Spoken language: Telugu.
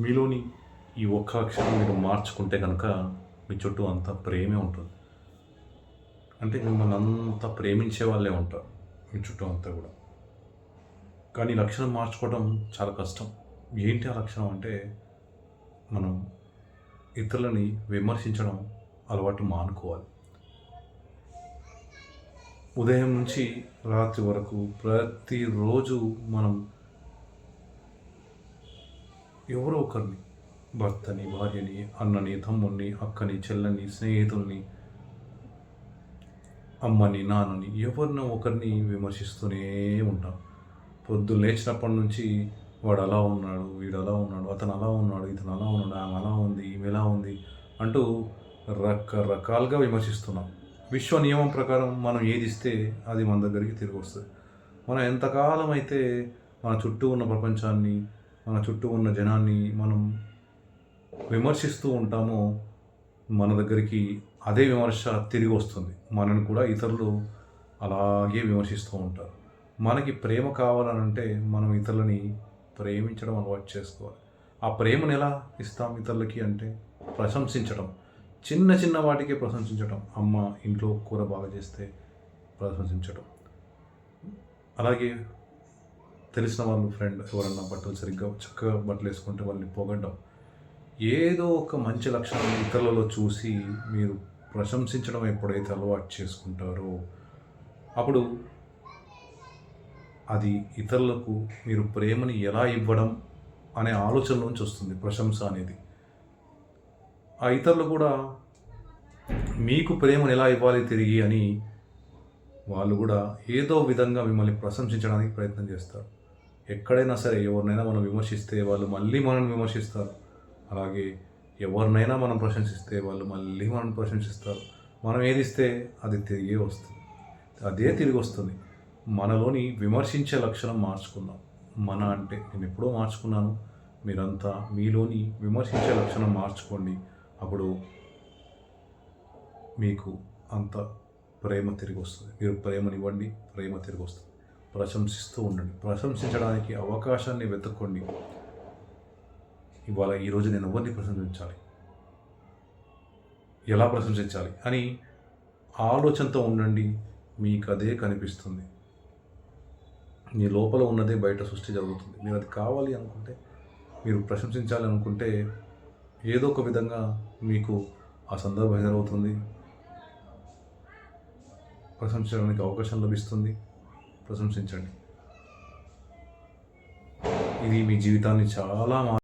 మీలోని ఈ ఒక్క అక్షరం మీరు మార్చుకుంటే కనుక మీ చుట్టూ అంత ప్రేమే ఉంటుంది. అంటే మిమ్మల్ని అంత ప్రేమించే వాళ్ళే ఉంటారు మీ చుట్టూ అంతా కూడా. కానీ లక్షణం మార్చుకోవడం చాలా కష్టం. ఏంటి ఆ లక్షణం అంటే మనం ఇతరులని విమర్శించడం అలవాటు మానుకోవాలి. ఉదయం నుంచి రాత్రి వరకు ప్రతిరోజు మనం ఎవరో ఒకరిని భర్తని భార్యని అన్నని తమ్ముడిని అక్కని చెల్లని స్నేహితుల్ని అమ్మని నాన్నని ఎవరినో ఒకరిని విమర్శిస్తూనే ఉంటాం. పొద్దు లేచినప్పటి నుంచి వాడు అలా ఉన్నాడు వీడు అలా ఉన్నాడు అతను అలా ఉన్నాడు ఇతను అలా ఉన్నాడు ఆమె అలా ఉంది ఈమె ఎలా ఉంది అంటూ రకరకాలుగా విమర్శిస్తున్నాం. విశ్వ నియమం ప్రకారం మనం ఏది ఇస్తే అది మన దగ్గరికి తిరిగి వస్తుంది. మనం ఎంతకాలం అయితే మన చుట్టూ ఉన్న ప్రపంచాన్ని మన చుట్టూ ఉన్న జనాన్ని మనం విమర్శిస్తూ ఉంటామో మన దగ్గరికి అదే విమర్శ తిరిగి వస్తుంది. మనని కూడా ఇతరులు అలాగే విమర్శిస్తూ ఉంటారు. మనకి ప్రేమ కావాలనంటే మనం ఇతరులని ప్రేమించడం అలవాటు చేసుకోవాలి. ఆ ప్రేమను ఎలా ఇస్తాం ఇతరులకి అంటే ప్రశంసించడం. చిన్న చిన్న వాటికే ప్రశంసించడం. అమ్మ ఇంట్లో కూర బాగా చేస్తే ప్రశంసించడం. అలాగే తెలిసిన వాళ్ళు ఫ్రెండ్ ఎవరన్నా బట్టలు సరిగ్గా చక్కగా బట్టలు వేసుకుంటే వాళ్ళని పొగడ్డం ఏదో ఒక మంచి లక్షణం ఇతరులలో చూసి మీరు ప్రశంసించడం ఎప్పుడైతే అలవాటు చేసుకుంటారో అప్పుడు అది ఇతరులకు మీరు ప్రేమని ఎలా ఇవ్వడం అనే ఆలోచన నుంచి వస్తుంది ప్రశంస అనేది. ఆ ఇతరులు కూడా మీకు ప్రేమను ఎలా ఇవ్వాలి తిరిగి అని వాళ్ళు కూడా ఏదో విధంగా మిమ్మల్ని ప్రశంసించడానికి ప్రయత్నం చేస్తారు. ఎక్కడైనా సరే ఎవరినైనా మనం విమర్శిస్తే వాళ్ళు మళ్ళీ మనల్ని విమర్శిస్తారు. అలాగే ఎవరినైనా మనం ప్రశంసిస్తే వాళ్ళు మళ్ళీ మనం ప్రశంసిస్తారు. మనం ఏది ఇస్తే అది తిరిగే వస్తుంది. అదే తిరిగి వస్తుంది. మనలోని విమర్శించే లక్షణం మార్చుకున్నాం మన అంటే నేను ఎప్పుడో మార్చుకున్నాను. మీరంతా మీలోని విమర్శించే లక్షణం మార్చుకోండి. అప్పుడు మీకు అంత ప్రేమ తిరిగి వస్తుంది. మీరు ప్రేమనివ్వండి ప్రేమ తిరిగి వస్తుంది. ప్రశంసిస్తూ ఉండండి. ప్రశంసించడానికి అవకాశాన్ని వెతుక్కోండి. ఇవాళ ఈరోజు నేను ఎవరిని ప్రశంసించాలి? ఎలా ప్రశంసించాలి? అని ఆలోచనతో ఉండండి. మీకు అదే కనిపిస్తుంది. మీ లోపల ఉన్నదే బయట సృష్టి జరుగుతుంది. మీరు అది కావాలి అనుకుంటే మీరు ప్రశంసించాలి అనుకుంటే ఏదో ఒక విధంగా మీకు ఆ సందర్భం ఎదురవుతుంది ప్రశంసించడానికి అవకాశం లభిస్తుంది. ప్రశంసించండి. ఇది మీ జీవితాన్ని చాలా